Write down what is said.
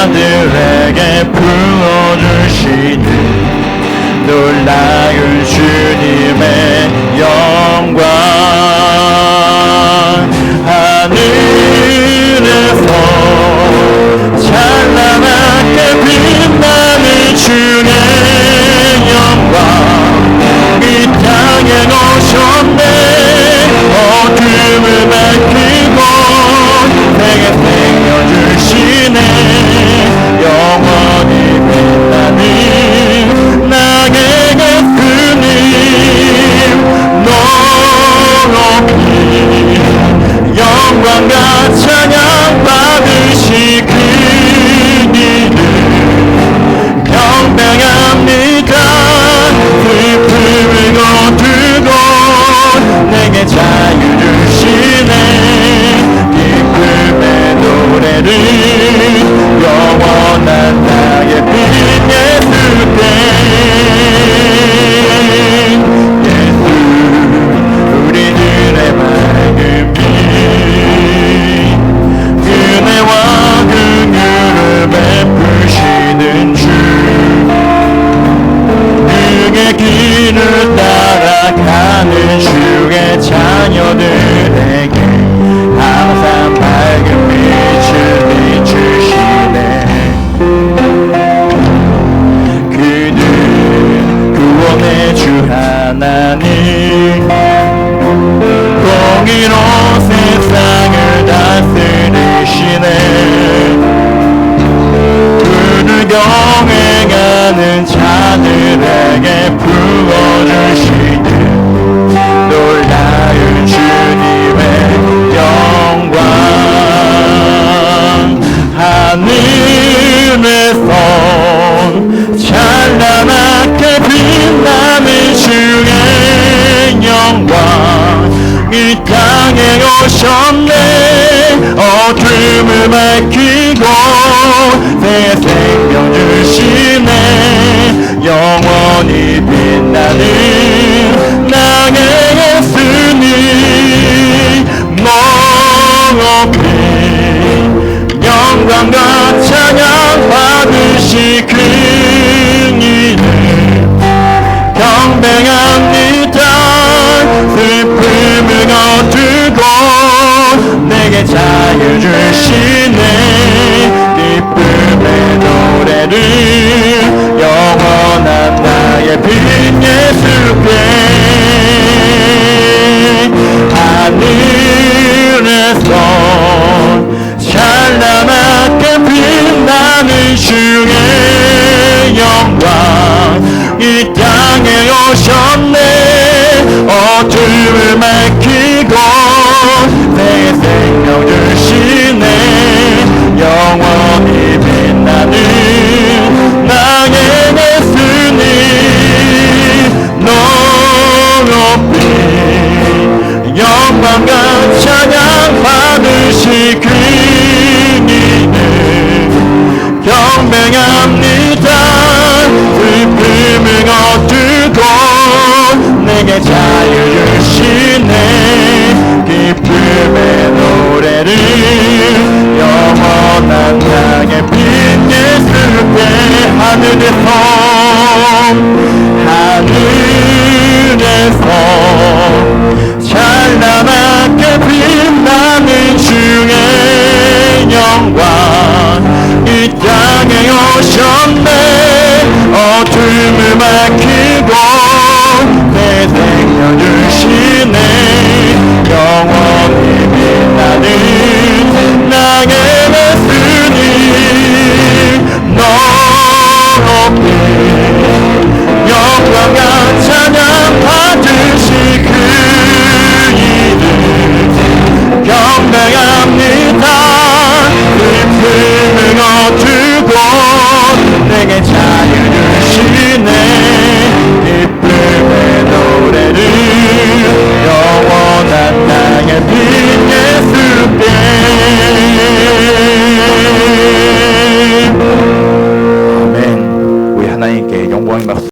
자들에게 불어주시는 놀라운 sing it. 저들에게 항상 밝은 빛을 비추시네. 그들 구원의 주 하나님. shine all dream of making gold this day 자유 주시네. 기쁨의 노래를 영원한 나의 빛 예수께 하늘에서 찬란하게 빛나는 주의 영광 이 땅에 오셨네. 어둠을 맑히 생명 주시네. 영원히 빛나는 나의 예수님 너 높이 영광과 찬양 받으시 그이는 경배합니다. 슬픔을 거두고 내게 자유 주시네. 기쁨의 노래를 영원한 땅에 빛 예수께 하늘에서 하늘에서 찬란하게 빛나는 주의 영광 이 땅에 오셨네. 어둠을 밝히고 내 생명을 주시네 영원